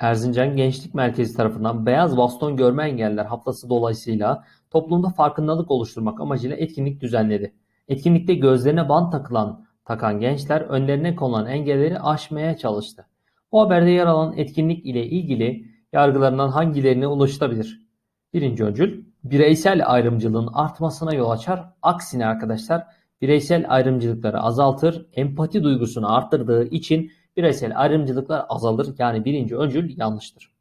Erzincan Gençlik Merkezi tarafından Beyaz Baston Görme Engelliler Haftası dolayısıyla toplumda farkındalık oluşturmak amacıyla etkinlik düzenledi. Etkinlikte gözlerine bant takılan takan gençler önlerine konulan engelleri aşmaya çalıştı. Bu haberde yer alan etkinlik ile ilgili yargılarından hangilerine ulaşılabilir? Birinci öncül, bireysel ayrımcılığın artmasına yol açar. Aksine arkadaşlar, bireysel ayrımcılıkları azaltır, empati duygusunu arttırdığı için bireysel ayrımcılıklar azalır. Yani birinci öncül yanlıştır.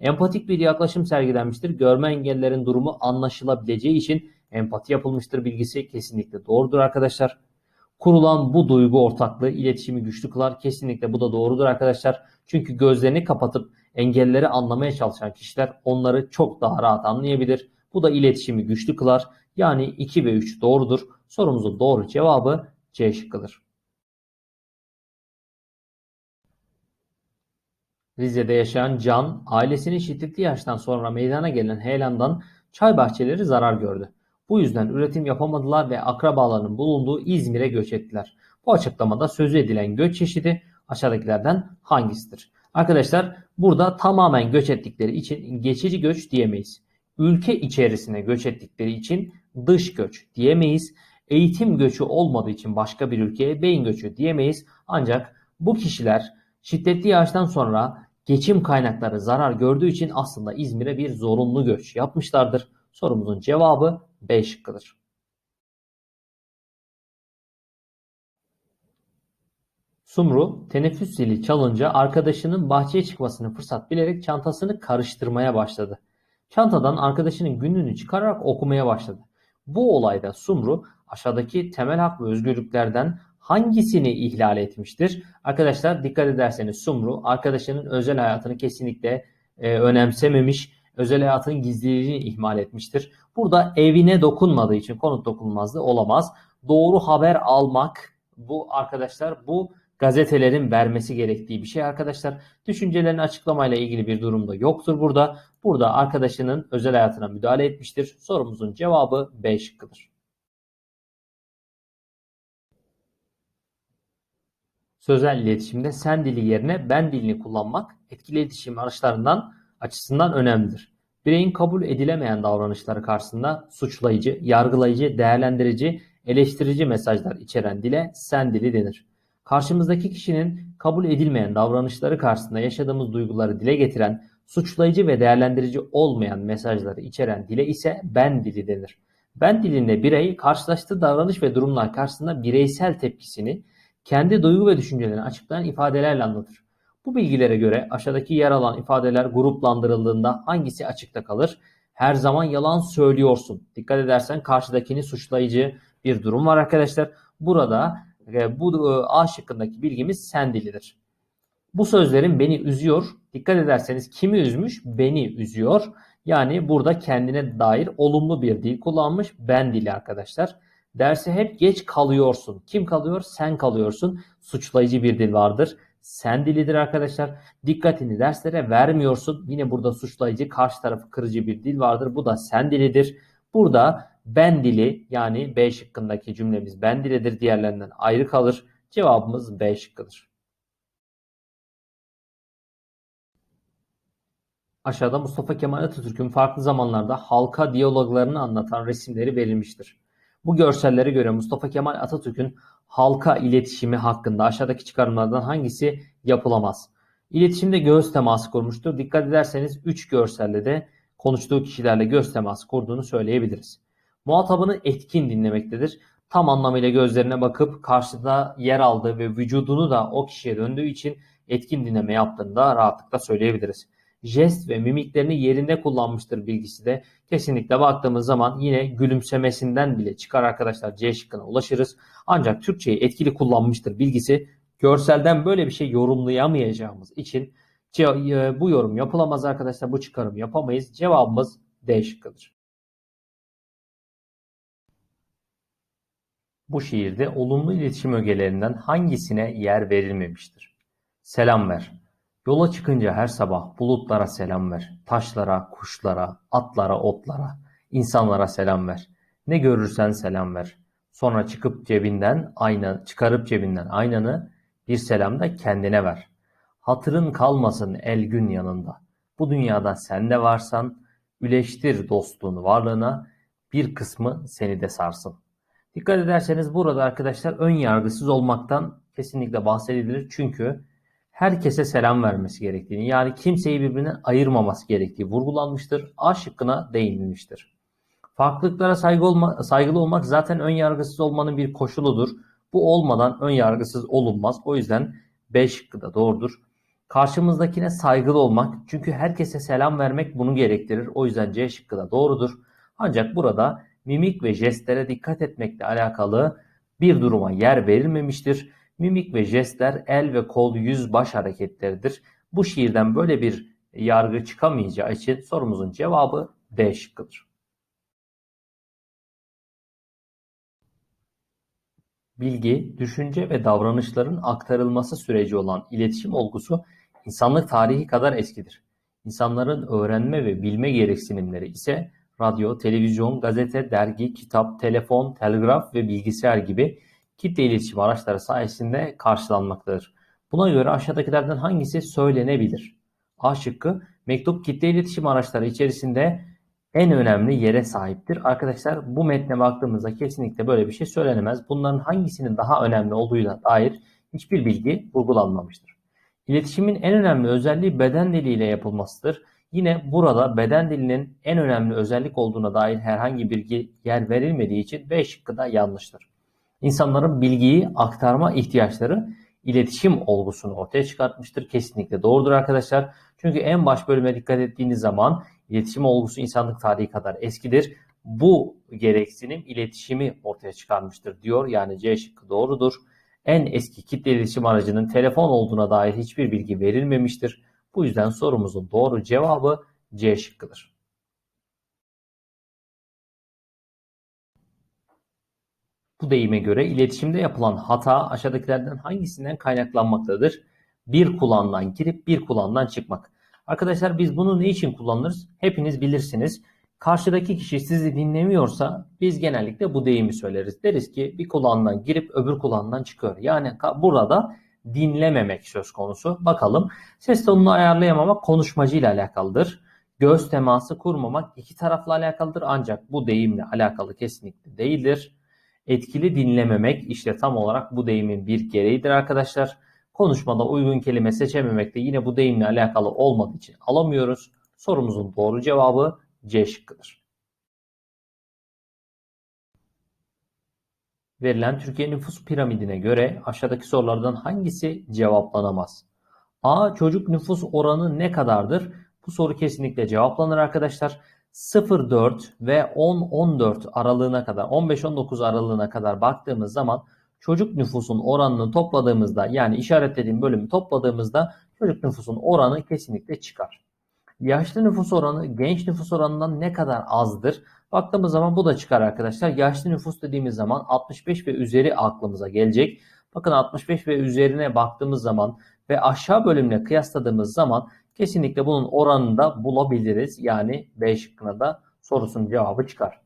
Empatik bir yaklaşım sergilenmiştir. Görme engellerin durumu anlaşılabileceği için empati yapılmıştır bilgisi kesinlikle doğrudur arkadaşlar. Kurulan bu duygu ortaklığı iletişimi güçlü kılar. Kesinlikle bu da doğrudur arkadaşlar. Çünkü gözlerini kapatıp engelleri anlamaya çalışan kişiler onları çok daha rahat anlayabilir. Bu da iletişimi güçlü kılar. Yani 2 ve 3 doğrudur. Sorumuzun doğru cevabı C şıkkıdır. Rize'de yaşayan Can, ailesinin şiddetli yaştan sonra meydana gelen heyelandan çay bahçeleri zarar gördü. Bu yüzden üretim yapamadılar ve akrabalarının bulunduğu İzmir'e göç ettiler. Bu açıklamada sözü edilen göç çeşidi aşağıdakilerden hangisidir? Arkadaşlar burada tamamen göç ettikleri için geçici göç diyemeyiz. Ülke içerisine göç ettikleri için dış göç diyemeyiz. Eğitim göçü olmadığı için başka bir ülkeye beyin göçü diyemeyiz. Ancak bu kişiler şiddetli yağıştan sonra geçim kaynakları zarar gördüğü için aslında İzmir'e bir zorunlu göç yapmışlardır. Sorumuzun cevabı B şıkkıdır. Sumru teneffüs zili çalınca arkadaşının bahçeye çıkmasını fırsat bilerek çantasını karıştırmaya başladı. Çantadan arkadaşının günlüğünü çıkararak okumaya başladı. Bu olayda Sumru aşağıdaki temel hak ve özgürlüklerden hangisini ihlal etmiştir? Arkadaşlar dikkat ederseniz Sumru arkadaşının özel hayatını kesinlikle e, önemsememiş, özel hayatının gizliliğini ihmal etmiştir. Burada evine dokunmadığı için konut dokunulmazlığı olamaz. Doğru haber almak bu arkadaşlar bu gazetelerin vermesi gerektiği bir şey arkadaşlar. Düşüncelerini açıklamayla ilgili bir durumda yoktur burada. Burada arkadaşının özel hayatına müdahale etmiştir. Sorumuzun cevabı B şıkkıdır. Sözel iletişimde sen dili yerine ben dilini kullanmak etkili iletişim araçlarından açısından önemlidir. Bireyin kabul edilemeyen davranışları karşısında suçlayıcı, yargılayıcı, değerlendirici, eleştirici mesajlar içeren dile sen dili denir. Karşımızdaki kişinin kabul edilmeyen davranışları karşısında yaşadığımız duyguları dile getiren, suçlayıcı ve değerlendirici olmayan mesajları içeren dile ise ben dili denir. Ben dilinde birey karşılaştığı davranış ve durumlar karşısında bireysel tepkisini, kendi duygu ve düşüncelerini açıklayan ifadelerle anlatır. Bu bilgilere göre aşağıdaki yer alan ifadeler gruplandırıldığında hangisi açıkta kalır? Her zaman yalan söylüyorsun. Dikkat edersen karşıdakini suçlayıcı bir durum var arkadaşlar. Burada e, bu e, A şıkkındaki bilgimiz sen dilidir. Bu sözlerin beni üzüyor. Dikkat ederseniz kimi üzmüş? Beni üzüyor. Yani burada kendine dair olumlu bir dil kullanmış. Ben dili arkadaşlar. Derse hep geç kalıyorsun. Kim kalıyor? Sen kalıyorsun. Suçlayıcı bir dil vardır. Sen dilidir arkadaşlar. Dikkatini derslere vermiyorsun. Yine burada suçlayıcı, karşı tarafı kırıcı bir dil vardır. Bu da sen dilidir. Burada ben dili yani B şıkkındaki cümlemiz ben dilidir diğerlerinden ayrı kalır. Cevabımız B şıkkıdır. Aşağıda Mustafa Kemal Atatürk'ün farklı zamanlarda halka diyaloglarını anlatan resimleri verilmiştir. Bu görsellere göre Mustafa Kemal Atatürk'ün halka iletişimi hakkında aşağıdaki çıkarımlardan hangisi yapılamaz? İletişimde göz teması kurmuştur. Dikkat ederseniz 3 görselde de konuştuğu kişilerle göz teması kurduğunu söyleyebiliriz. Muhatabını etkin dinlemektedir. Tam anlamıyla gözlerine bakıp karşıda yer aldığı ve vücudunu da o kişiye döndüğü için etkin dinleme yaptığını da rahatlıkla söyleyebiliriz. Jest ve mimiklerini yerinde kullanmıştır bilgisi de kesinlikle baktığımız zaman yine gülümsemesinden bile çıkar arkadaşlar C şıkkına ulaşırız. Ancak Türkçeyi etkili kullanmıştır bilgisi görselden böyle bir şey yorumlayamayacağımız için e, bu yorum yapılamaz arkadaşlar. Bu çıkarım yapamayız. Cevabımız D şıkkıdır. Bu şiirde olumlu iletişim ögelerinden hangisine yer verilmemiştir? Selam ver. Yola çıkınca her sabah bulutlara selam ver. Taşlara, kuşlara, atlara, otlara, insanlara selam ver. Ne görürsen selam ver. Sonra çıkıp cebinden ayna, çıkarıp cebinden aynanı bir selam da kendine ver. Hatırın kalmasın el gün yanında. Bu dünyada sen de varsan, üleştir dostluğun varlığına, bir kısmı seni de sarsın. Dikkat ederseniz burada arkadaşlar ön yargısız olmaktan kesinlikle bahsedilir. Çünkü herkese selam vermesi gerektiğini yani kimseyi birbirinden ayırmaması gerektiği vurgulanmıştır. A şıkkına değinilmiştir. Farklılıklara saygı olma, saygılı olmak zaten ön yargısız olmanın bir koşuludur. Bu olmadan ön yargısız olunmaz. O yüzden B şıkkı da doğrudur. Karşımızdakine saygılı olmak çünkü herkese selam vermek bunu gerektirir. O yüzden C şıkkı da doğrudur. Ancak burada mimik ve jestlere dikkat etmekle alakalı bir duruma yer verilmemiştir. Mimik ve jestler el ve kol, yüz, baş hareketleridir. Bu şiirden böyle bir yargı çıkamayacağı için sorumuzun cevabı D şıkkıdır. Bilgi, düşünce ve davranışların aktarılması süreci olan iletişim olgusu insanlık tarihi kadar eskidir. İnsanların öğrenme ve bilme gereksinimleri ise radyo, televizyon, gazete, dergi, kitap, telefon, telgraf ve bilgisayar gibi kitle iletişim araçları sayesinde karşılanmaktadır. Buna göre aşağıdakilerden hangisi söylenebilir? A şıkkı mektup kitle iletişim araçları içerisinde en önemli yere sahiptir. Arkadaşlar bu metne baktığımızda kesinlikle böyle bir şey söylenemez. Bunların hangisinin daha önemli olduğuyla dair hiçbir bilgi vurgulanmamıştır. İletişimin en önemli özelliği beden diliyle yapılmasıdır. Yine burada beden dilinin en önemli özellik olduğuna dair herhangi bir yer verilmediği için B şıkkı da yanlıştır. İnsanların bilgiyi aktarma ihtiyaçları iletişim olgusunu ortaya çıkartmıştır. Kesinlikle doğrudur arkadaşlar. Çünkü en baş bölüme dikkat ettiğiniz zaman iletişim olgusu insanlık tarihi kadar eskidir. Bu gereksinim iletişimi ortaya çıkarmıştır diyor. Yani C şıkkı doğrudur. En eski kitle iletişim aracının telefon olduğuna dair hiçbir bilgi verilmemiştir. Bu yüzden sorumuzun doğru cevabı C şıkkıdır. Bu deyime göre iletişimde yapılan hata aşağıdakilerden hangisinden kaynaklanmaktadır? Bir kulağından girip bir kulağından çıkmak. Arkadaşlar biz bunu ne için kullanırız? Hepiniz bilirsiniz. Karşıdaki kişi sizi dinlemiyorsa biz genellikle bu deyimi söyleriz. Deriz ki bir kulağından girip öbür kulağından çıkıyor. Yani burada dinlememek söz konusu. Bakalım ses tonunu ayarlayamamak konuşmacı ile alakalıdır. Göz teması kurmamak iki tarafla alakalıdır ancak bu deyimle alakalı kesinlikle değildir. Etkili dinlememek işte tam olarak bu deyimin bir gereğidir arkadaşlar. Konuşmada uygun kelime seçememek de yine bu deyimle alakalı olmadığı için alamıyoruz. Sorumuzun doğru cevabı C şıkkıdır. Verilen Türkiye nüfus piramidine göre aşağıdaki sorulardan hangisi cevaplanamaz? A. Çocuk nüfus oranı ne kadardır? Bu soru kesinlikle cevaplanır arkadaşlar. 0-4 ve 10-14 aralığına kadar 15-19 aralığına kadar baktığımız zaman çocuk nüfusun oranını topladığımızda yani işaretlediğim bölümü topladığımızda çocuk nüfusun oranı kesinlikle çıkar. Yaşlı nüfus oranı genç nüfus oranından ne kadar azdır? Baktığımız zaman bu da çıkar arkadaşlar. Yaşlı nüfus dediğimiz zaman 65 ve üzeri aklımıza gelecek. Bakın 65 ve üzerine baktığımız zaman ve aşağı bölümle kıyasladığımız zaman kesinlikle bunun oranını da bulabiliriz. Yani B şıkkına da sorusunun cevabı çıkar.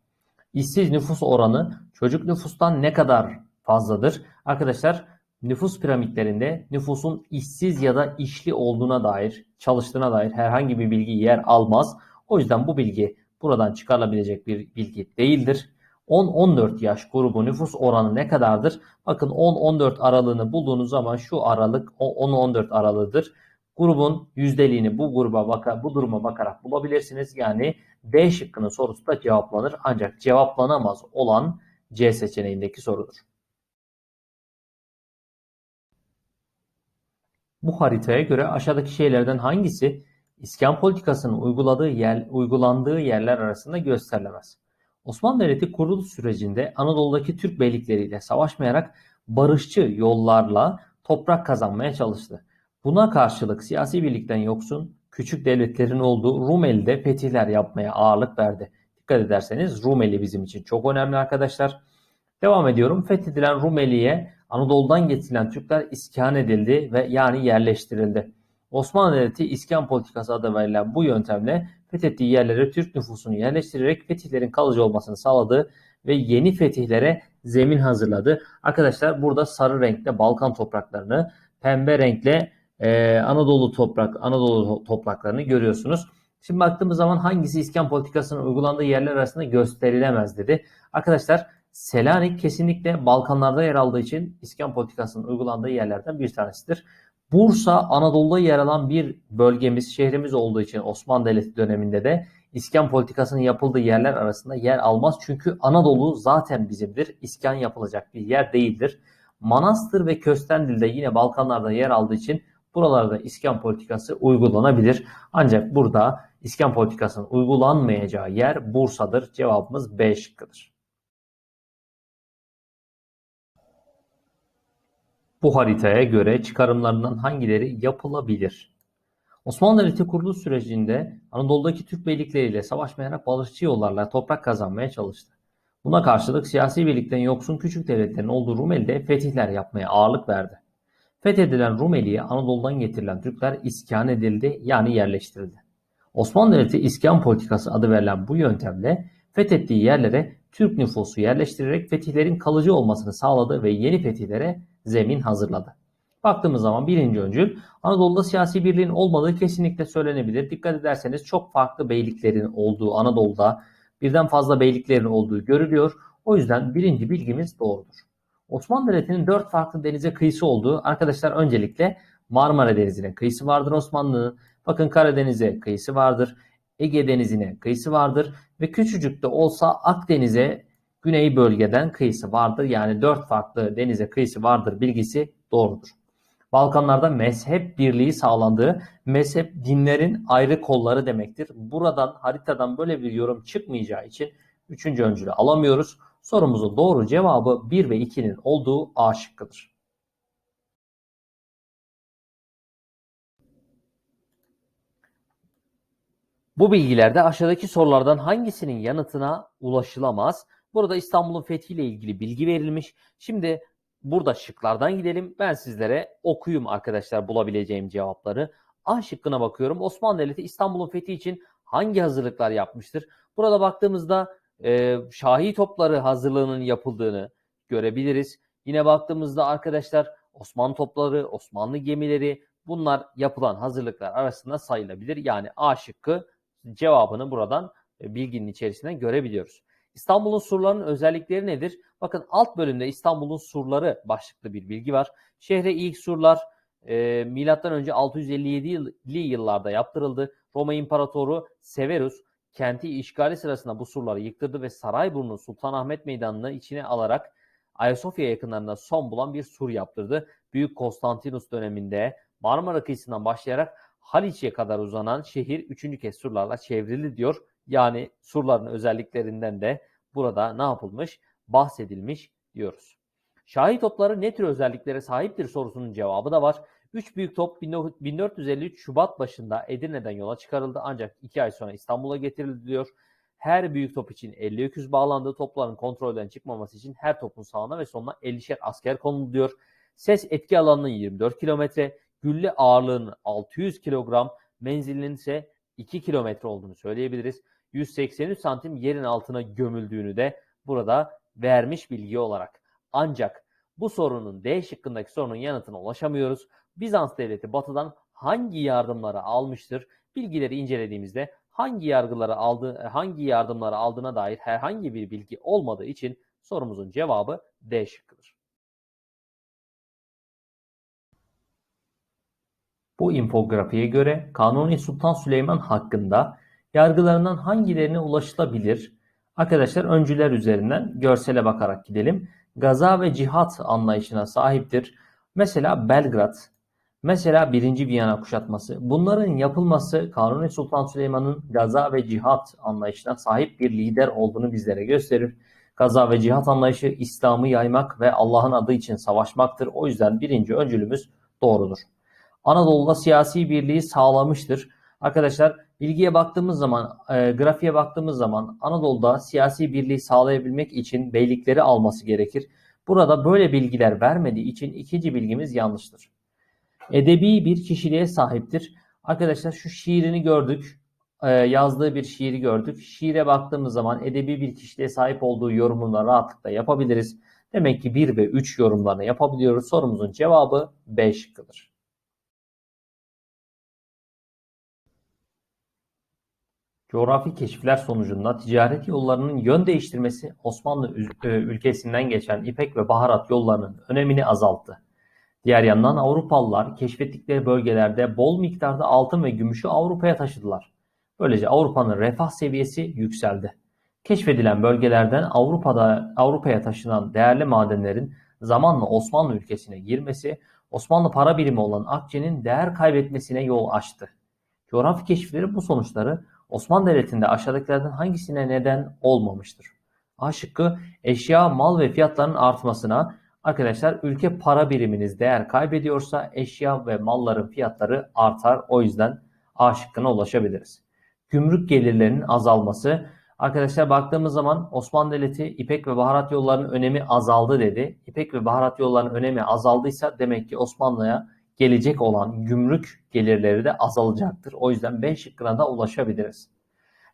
İşsiz nüfus oranı çocuk nüfustan ne kadar fazladır? Arkadaşlar nüfus piramitlerinde nüfusun işsiz ya da işli olduğuna dair, çalıştığına dair herhangi bir bilgi yer almaz. O yüzden bu bilgi buradan çıkarılabilecek bir bilgi değildir. 10-14 yaş grubu nüfus oranı ne kadardır? Bakın 10-14 aralığını bulduğunuz zaman şu aralık 10-14 aralığıdır. Grubun yüzdeliğini bu gruba baka, bu duruma bakarak bulabilirsiniz. Yani D şıkkının sorusu da cevaplanır. Ancak cevaplanamaz olan C seçeneğindeki sorudur. Bu haritaya göre aşağıdaki şeylerden hangisi İskan politikasının uyguladığı yer, uygulandığı yerler arasında gösterilemez? Osmanlı Devleti kuruluş sürecinde Anadolu'daki Türk beylikleriyle savaşmayarak barışçı yollarla toprak kazanmaya çalıştı. Buna karşılık siyasi birlikten yoksun küçük devletlerin olduğu Rumeli'de fetihler yapmaya ağırlık verdi. Dikkat ederseniz Rumeli bizim için çok önemli arkadaşlar. Devam ediyorum. Fethedilen Rumeli'ye Anadolu'dan getirilen Türkler iskan edildi ve yani yerleştirildi. Osmanlı Devleti iskan politikası adı verilen bu yöntemle fethettiği yerlere Türk nüfusunu yerleştirerek fetihlerin kalıcı olmasını sağladı ve yeni fetihlere zemin hazırladı. Arkadaşlar burada sarı renkte Balkan topraklarını, pembe renkle e, Anadolu toprak Anadolu topraklarını görüyorsunuz. Şimdi baktığımız zaman hangisi iskan politikasının uygulandığı yerler arasında gösterilemez dedi. Arkadaşlar Selanik kesinlikle Balkanlarda yer aldığı için iskan politikasının uygulandığı yerlerden bir tanesidir. Bursa Anadolu'da yer alan bir bölgemiz, şehrimiz olduğu için Osmanlı Devleti döneminde de iskan politikasının yapıldığı yerler arasında yer almaz. Çünkü Anadolu zaten bizimdir. İskan yapılacak bir yer değildir. Manastır ve Köstendil'de yine Balkanlarda yer aldığı için buralarda iskan politikası uygulanabilir. Ancak burada iskan politikasının uygulanmayacağı yer Bursa'dır. Cevabımız B şıkkıdır. Bu haritaya göre çıkarımlarından hangileri yapılabilir? Osmanlı Devleti kuruluş sürecinde Anadolu'daki Türk beylikleriyle savaşmayarak barışçı yollarla toprak kazanmaya çalıştı. Buna karşılık siyasi birlikten yoksun küçük devletlerin olduğu Rumeli'de fetihler yapmaya ağırlık verdi. Fethedilen Rumeli'ye Anadolu'dan getirilen Türkler iskan edildi yani yerleştirildi. Osmanlı Devleti iskan politikası adı verilen bu yöntemle fethettiği yerlere Türk nüfusu yerleştirerek fetihlerin kalıcı olmasını sağladı ve yeni fetihlere zemin hazırladı. Baktığımız zaman birinci öncül Anadolu'da siyasi birliğin olmadığı kesinlikle söylenebilir. Dikkat ederseniz çok farklı beyliklerin olduğu Anadolu'da birden fazla beyliklerin olduğu görülüyor. O yüzden birinci bilgimiz doğrudur. Osmanlı Devleti'nin dört farklı denize kıyısı olduğu arkadaşlar öncelikle Marmara Denizi'ne kıyısı vardır Osmanlı'nın. Bakın Karadeniz'e kıyısı vardır. Ege Denizi'ne kıyısı vardır ve küçücük de olsa Akdeniz'e güney bölgeden kıyısı vardır. Yani dört farklı denize kıyısı vardır bilgisi doğrudur. Balkanlarda mezhep birliği sağlandığı, mezhep dinlerin ayrı kolları demektir. Buradan haritadan böyle bir yorum çıkmayacağı için üçüncü öncülü alamıyoruz. Sorumuzun doğru cevabı 1 ve 2'nin olduğu A şıkkıdır. Bu bilgilerde aşağıdaki sorulardan hangisinin yanıtına ulaşılamaz? Burada İstanbul'un fethiyle ilgili bilgi verilmiş. Şimdi burada şıklardan gidelim. Ben sizlere okuyayım arkadaşlar bulabileceğim cevapları. A şıkkına bakıyorum. Osmanlı Devleti İstanbul'un fethi için hangi hazırlıklar yapmıştır? Burada baktığımızda e, şahi topları hazırlığının yapıldığını görebiliriz. Yine baktığımızda arkadaşlar Osmanlı topları, Osmanlı gemileri bunlar yapılan hazırlıklar arasında sayılabilir. Yani A şıkkı cevabını buradan e, bilginin içerisinden görebiliyoruz. İstanbul'un surlarının özellikleri nedir? Bakın alt bölümde İstanbul'un surları başlıklı bir bilgi var. Şehre ilk surlar e, milattan önce 657'li yıllarda yaptırıldı. Roma İmparatoru Severus kenti işgali sırasında bu surları yıktırdı ve Sarayburnu Sultanahmet Meydanı'nı içine alarak Ayasofya yakınlarında son bulan bir sur yaptırdı. Büyük Konstantinus döneminde Marmara kıyısından başlayarak Haliç'e kadar uzanan şehir üçüncü kez surlarla çevrildi diyor. Yani surların özelliklerinden de burada ne yapılmış? Bahsedilmiş diyoruz. Şahi topları ne tür özelliklere sahiptir sorusunun cevabı da var. 3 büyük top 1453 Şubat başında Edirne'den yola çıkarıldı ancak 2 ay sonra İstanbul'a getirildi diyor. Her büyük top için 50 öküz bağlandı. Topların kontrolden çıkmaması için her topun sağına ve sonuna 50'şer asker konuldu diyor. Ses etki alanının 24 kilometre, gülle ağırlığının 600 kilogram, menzilinin ise 2 kilometre olduğunu söyleyebiliriz. 183 santim yerin altına gömüldüğünü de burada vermiş bilgi olarak. Ancak bu sorunun D şıkkındaki sorunun yanıtına ulaşamıyoruz. Bizans devleti batıdan hangi yardımları almıştır? Bilgileri incelediğimizde hangi yargıları aldı, hangi yardımları aldığına dair herhangi bir bilgi olmadığı için sorumuzun cevabı D şıkkıdır. Bu infografiye göre Kanuni Sultan Süleyman hakkında yargılarından hangilerine ulaşılabilir? Arkadaşlar öncüler üzerinden görsele bakarak gidelim. Gaza ve cihat anlayışına sahiptir. Mesela Belgrad, mesela 1. Viyana kuşatması. Bunların yapılması Kanuni Sultan Süleyman'ın gaza ve cihat anlayışına sahip bir lider olduğunu bizlere gösterir. Gaza ve cihat anlayışı İslam'ı yaymak ve Allah'ın adı için savaşmaktır. O yüzden birinci öncülümüz doğrudur. Anadolu'da siyasi birliği sağlamıştır. Arkadaşlar bilgiye baktığımız zaman, e, grafiğe baktığımız zaman Anadolu'da siyasi birliği sağlayabilmek için beylikleri alması gerekir. Burada böyle bilgiler vermediği için ikinci bilgimiz yanlıştır. Edebi bir kişiliğe sahiptir. Arkadaşlar şu şiirini gördük. E, yazdığı bir şiiri gördük. Şiire baktığımız zaman edebi bir kişiliğe sahip olduğu yorumunu rahatlıkla yapabiliriz. Demek ki 1 ve 3 yorumlarını yapabiliyoruz. Sorumuzun cevabı B şıkkıdır. Coğrafi keşifler sonucunda ticaret yollarının yön değiştirmesi Osmanlı e, ülkesinden geçen İpek ve baharat yollarının önemini azalttı. Diğer yandan Avrupalılar keşfettikleri bölgelerde bol miktarda altın ve gümüşü Avrupa'ya taşıdılar. Böylece Avrupa'nın refah seviyesi yükseldi. Keşfedilen bölgelerden Avrupa'da Avrupa'ya taşınan değerli madenlerin zamanla Osmanlı ülkesine girmesi, Osmanlı para birimi olan akçenin değer kaybetmesine yol açtı. Coğrafi keşifleri bu sonuçları Osmanlı Devleti'nde aşağıdakilerden hangisine neden olmamıştır? A şıkkı eşya, mal ve fiyatların artmasına arkadaşlar ülke para biriminiz değer kaybediyorsa eşya ve malların fiyatları artar. O yüzden A şıkkına ulaşabiliriz. Gümrük gelirlerinin azalması. Arkadaşlar baktığımız zaman Osmanlı Devleti İpek ve baharat yollarının önemi azaldı dedi. İpek ve baharat yollarının önemi azaldıysa demek ki Osmanlı'ya gelecek olan gümrük gelirleri de azalacaktır. O yüzden B şıkkına da ulaşabiliriz.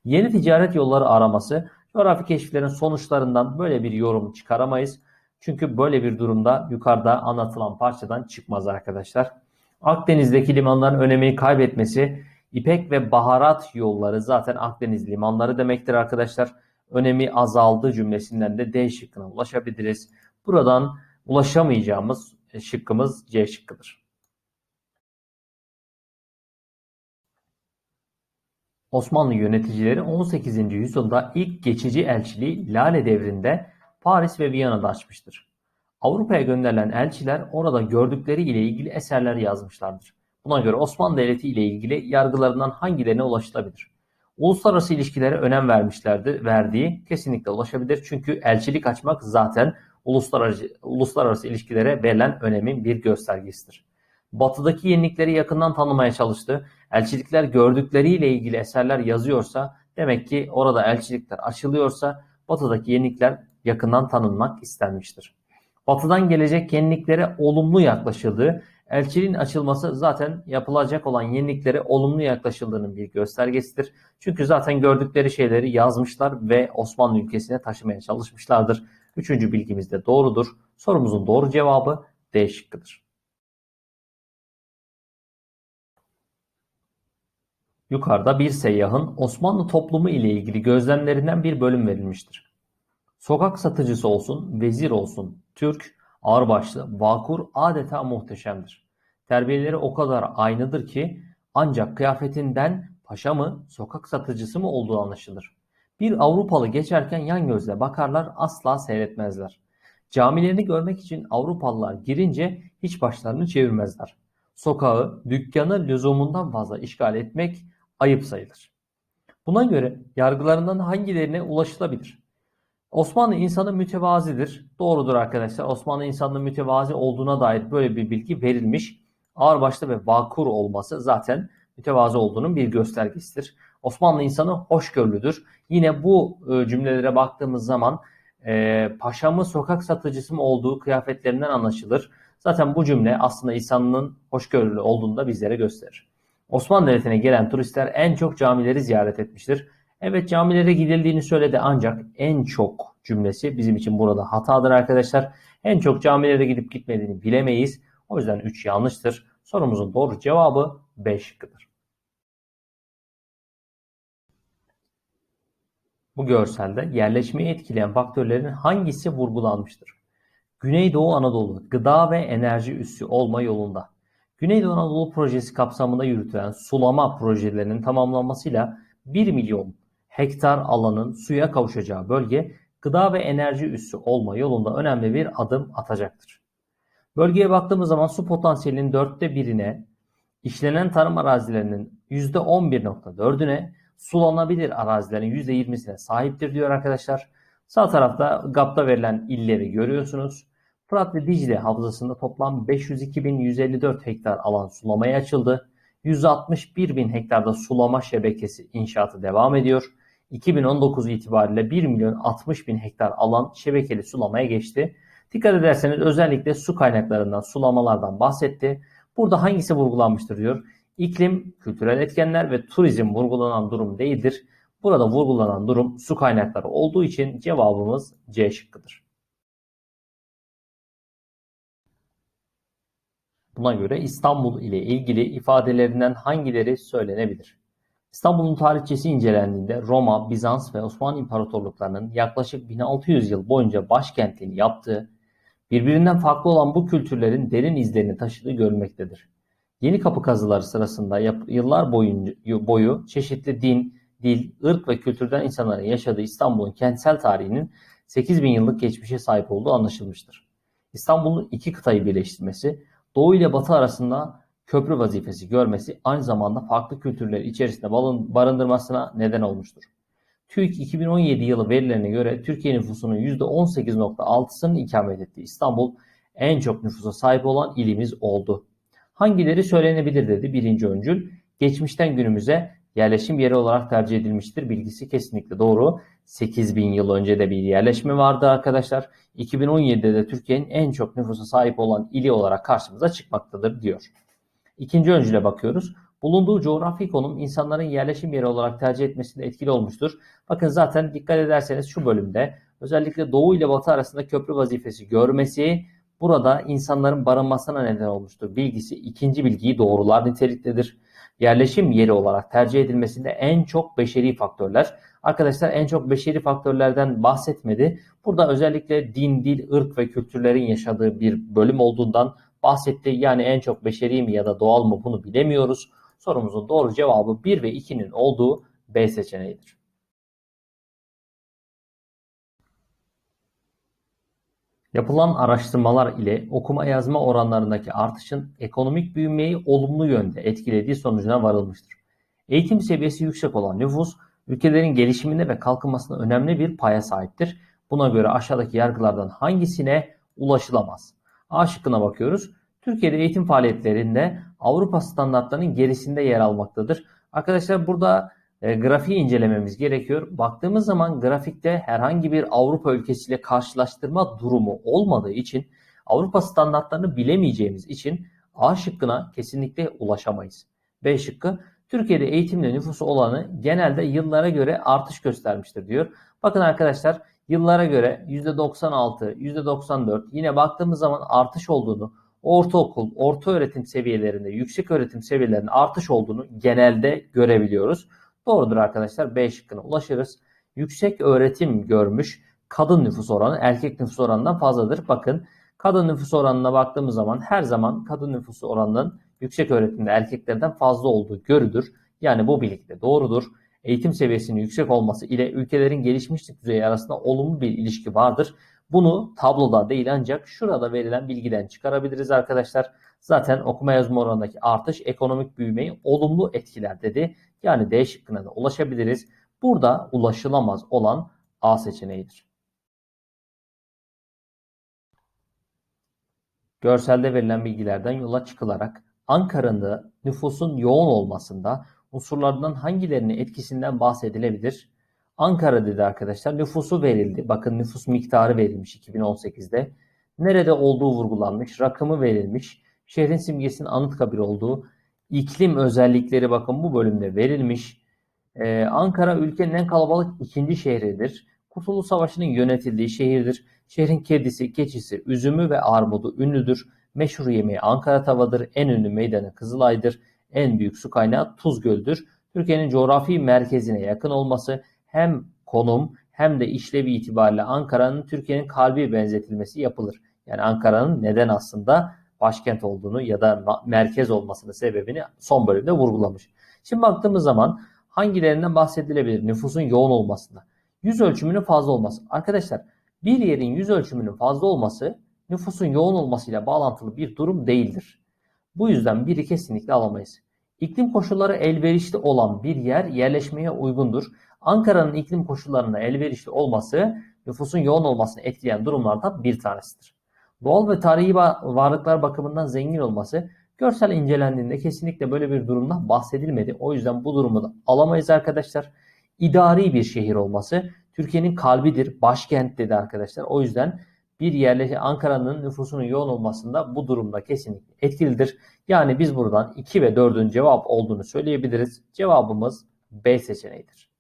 Yeni ticaret yolları araması, coğrafi keşiflerin sonuçlarından böyle bir yorum çıkaramayız. Çünkü böyle bir durumda yukarıda anlatılan parçadan çıkmaz arkadaşlar. Akdeniz'deki limanların önemini kaybetmesi, İpek ve baharat yolları zaten Akdeniz limanları demektir arkadaşlar. Önemi azaldı cümlesinden de D şıkkına ulaşabiliriz. Buradan ulaşamayacağımız şıkkımız C şıkkıdır. Osmanlı yöneticileri 18. yüzyılda ilk geçici elçiliği Lale devrinde Paris ve Viyana'da açmıştır. Avrupa'ya gönderilen elçiler orada gördükleri ile ilgili eserler yazmışlardır. Buna göre Osmanlı Devleti ile ilgili yargılarından hangilerine ulaşılabilir? Uluslararası ilişkilere önem vermişlerdi, verdiği kesinlikle ulaşabilir. Çünkü elçilik açmak zaten uluslararası, uluslararası ilişkilere verilen önemin bir göstergesidir. Batıdaki yenilikleri yakından tanımaya çalıştı. Elçilikler gördükleriyle ilgili eserler yazıyorsa demek ki orada elçilikler açılıyorsa batıdaki yenilikler yakından tanınmak istenmiştir. Batıdan gelecek yeniliklere olumlu yaklaşıldığı, elçiliğin açılması zaten yapılacak olan yeniliklere olumlu yaklaşıldığının bir göstergesidir. Çünkü zaten gördükleri şeyleri yazmışlar ve Osmanlı ülkesine taşımaya çalışmışlardır. Üçüncü bilgimiz de doğrudur. Sorumuzun doğru cevabı D şıkkıdır. Yukarıda bir seyyahın Osmanlı toplumu ile ilgili gözlemlerinden bir bölüm verilmiştir. Sokak satıcısı olsun, vezir olsun, Türk, ağırbaşlı, vakur adeta muhteşemdir. Terbiyeleri o kadar aynıdır ki ancak kıyafetinden paşa mı, sokak satıcısı mı olduğu anlaşılır. Bir Avrupalı geçerken yan gözle bakarlar asla seyretmezler. Camilerini görmek için Avrupalılar girince hiç başlarını çevirmezler. Sokağı, dükkanı lüzumundan fazla işgal etmek ayıp sayılır. Buna göre yargılarından hangilerine ulaşılabilir? Osmanlı insanı mütevazidir. Doğrudur arkadaşlar. Osmanlı insanının mütevazi olduğuna dair böyle bir bilgi verilmiş. Ağırbaşlı ve vakur olması zaten mütevazi olduğunun bir göstergesidir. Osmanlı insanı hoşgörülüdür. Yine bu e, cümlelere baktığımız zaman e, paşa mı sokak satıcısı mı olduğu kıyafetlerinden anlaşılır. Zaten bu cümle aslında insanın hoşgörülü olduğunu da bizlere gösterir. Osmanlı Devleti'ne gelen turistler en çok camileri ziyaret etmiştir. Evet camilere gidildiğini söyledi ancak en çok cümlesi bizim için burada hatadır arkadaşlar. En çok camilere gidip gitmediğini bilemeyiz. O yüzden 3 yanlıştır. Sorumuzun doğru cevabı B şıkkıdır. Bu görselde yerleşmeyi etkileyen faktörlerin hangisi vurgulanmıştır? Güneydoğu Anadolu gıda ve enerji üssü olma yolunda. Güneydoğu Anadolu projesi kapsamında yürütülen sulama projelerinin tamamlanmasıyla 1 milyon hektar alanın suya kavuşacağı bölge gıda ve enerji üssü olma yolunda önemli bir adım atacaktır. Bölgeye baktığımız zaman su potansiyelinin dörtte birine, işlenen tarım arazilerinin %11.4'üne, sulanabilir arazilerin %20'sine sahiptir diyor arkadaşlar. Sağ tarafta GAP'ta verilen illeri görüyorsunuz. Fırat ve Dicle havzasında toplam 502.154 hektar alan sulamaya açıldı. 161 bin hektarda sulama şebekesi inşaatı devam ediyor. 2019 itibariyle 1 milyon 60 bin hektar alan şebekeli sulamaya geçti. Dikkat ederseniz özellikle su kaynaklarından, sulamalardan bahsetti. Burada hangisi vurgulanmıştır diyor. İklim, kültürel etkenler ve turizm vurgulanan durum değildir. Burada vurgulanan durum su kaynakları olduğu için cevabımız C şıkkıdır. Buna göre İstanbul ile ilgili ifadelerinden hangileri söylenebilir? İstanbul'un tarihçesi incelendiğinde Roma, Bizans ve Osmanlı İmparatorluklarının yaklaşık 1600 yıl boyunca başkentliğini yaptığı, birbirinden farklı olan bu kültürlerin derin izlerini taşıdığı görülmektedir. Yeni kapı kazıları sırasında yıllar boyunca, boyu çeşitli din, dil, ırk ve kültürden insanların yaşadığı İstanbul'un kentsel tarihinin 8000 yıllık geçmişe sahip olduğu anlaşılmıştır. İstanbul'un iki kıtayı birleştirmesi, Doğu ile Batı arasında köprü vazifesi görmesi aynı zamanda farklı kültürleri içerisinde barındırmasına neden olmuştur. TÜİK 2017 yılı verilerine göre Türkiye nüfusunun %18.6'sının ikamet ettiği İstanbul en çok nüfusa sahip olan ilimiz oldu. Hangileri söylenebilir dedi birinci öncül. Geçmişten günümüze yerleşim yeri olarak tercih edilmiştir. Bilgisi kesinlikle doğru. 8000 yıl önce de bir yerleşme vardı arkadaşlar. 2017'de de Türkiye'nin en çok nüfusa sahip olan ili olarak karşımıza çıkmaktadır diyor. İkinci öncüle bakıyoruz. Bulunduğu coğrafi konum insanların yerleşim yeri olarak tercih etmesinde etkili olmuştur. Bakın zaten dikkat ederseniz şu bölümde özellikle doğu ile batı arasında köprü vazifesi görmesi burada insanların barınmasına neden olmuştur. Bilgisi ikinci bilgiyi doğrular niteliktedir. Yerleşim yeri olarak tercih edilmesinde en çok beşeri faktörler. Arkadaşlar en çok beşeri faktörlerden bahsetmedi. Burada özellikle din, dil, ırk ve kültürlerin yaşadığı bir bölüm olduğundan bahsetti. Yani en çok beşeri mi ya da doğal mı bunu bilemiyoruz. Sorumuzun doğru cevabı 1 ve 2'nin olduğu B seçeneğidir. Yapılan araştırmalar ile okuma yazma oranlarındaki artışın ekonomik büyümeyi olumlu yönde etkilediği sonucuna varılmıştır. Eğitim seviyesi yüksek olan nüfus, ülkelerin gelişiminde ve kalkınmasında önemli bir paya sahiptir. Buna göre aşağıdaki yargılardan hangisine ulaşılamaz? A şıkkına bakıyoruz. Türkiye'de eğitim faaliyetlerinde Avrupa standartlarının gerisinde yer almaktadır. Arkadaşlar burada e, grafiği incelememiz gerekiyor. Baktığımız zaman grafikte herhangi bir Avrupa ülkesiyle karşılaştırma durumu olmadığı için Avrupa standartlarını bilemeyeceğimiz için A şıkkına kesinlikle ulaşamayız. B şıkkı Türkiye'de eğitimle nüfusu olanı genelde yıllara göre artış göstermiştir diyor. Bakın arkadaşlar yıllara göre %96, %94 yine baktığımız zaman artış olduğunu ortaokul, orta öğretim seviyelerinde, yüksek öğretim seviyelerinde artış olduğunu genelde görebiliyoruz. Doğrudur arkadaşlar. B şıkkına ulaşırız. Yüksek öğretim görmüş kadın nüfus oranı erkek nüfus oranından fazladır. Bakın kadın nüfus oranına baktığımız zaman her zaman kadın nüfus oranının yüksek öğretimde erkeklerden fazla olduğu görülür. Yani bu birlikte doğrudur. Eğitim seviyesinin yüksek olması ile ülkelerin gelişmişlik düzeyi arasında olumlu bir ilişki vardır. Bunu tabloda değil ancak şurada verilen bilgiden çıkarabiliriz arkadaşlar. Zaten okuma yazma oranındaki artış ekonomik büyümeyi olumlu etkiler dedi. Yani D şıkkına da ulaşabiliriz. Burada ulaşılamaz olan A seçeneğidir. Görselde verilen bilgilerden yola çıkılarak Ankara'nın nüfusun yoğun olmasında unsurlardan hangilerinin etkisinden bahsedilebilir? Ankara dedi arkadaşlar. Nüfusu verildi. Bakın nüfus miktarı verilmiş 2018'de. Nerede olduğu vurgulanmış. Rakamı verilmiş. Şehrin simgesinin Anıtkabir olduğu. İklim özellikleri bakın bu bölümde verilmiş. Ee, Ankara ülkenin en kalabalık ikinci şehridir. Kurtuluş Savaşı'nın yönetildiği şehirdir. Şehrin kedisi, keçisi, üzümü ve armudu ünlüdür. Meşhur yemeği Ankara tavadır. En ünlü meydanı Kızılay'dır. En büyük su kaynağı Tuz Göl'dür. Türkiye'nin coğrafi merkezine yakın olması, hem konum hem de işlevi itibariyle Ankara'nın Türkiye'nin kalbi benzetilmesi yapılır. Yani Ankara'nın neden aslında başkent olduğunu ya da merkez olmasının sebebini son bölümde vurgulamış. Şimdi baktığımız zaman hangilerinden bahsedilebilir? Nüfusun yoğun olmasında. Yüz ölçümünün fazla olması. Arkadaşlar bir yerin yüz ölçümünün fazla olması nüfusun yoğun olmasıyla bağlantılı bir durum değildir. Bu yüzden biri kesinlikle alamayız. İklim koşulları elverişli olan bir yer yerleşmeye uygundur. Ankara'nın iklim koşullarına elverişli olması nüfusun yoğun olmasını etkileyen durumlardan bir tanesidir. Doğal ve tarihi varlıklar bakımından zengin olması görsel incelendiğinde kesinlikle böyle bir durumdan bahsedilmedi. O yüzden bu durumu alamayız arkadaşlar. İdari bir şehir olması Türkiye'nin kalbidir, başkent dedi arkadaşlar. O yüzden bir yerleşim Ankara'nın nüfusunun yoğun olmasında bu durumda kesinlikle etkilidir. Yani biz buradan 2 ve 4'ün cevap olduğunu söyleyebiliriz. Cevabımız B seçeneğidir.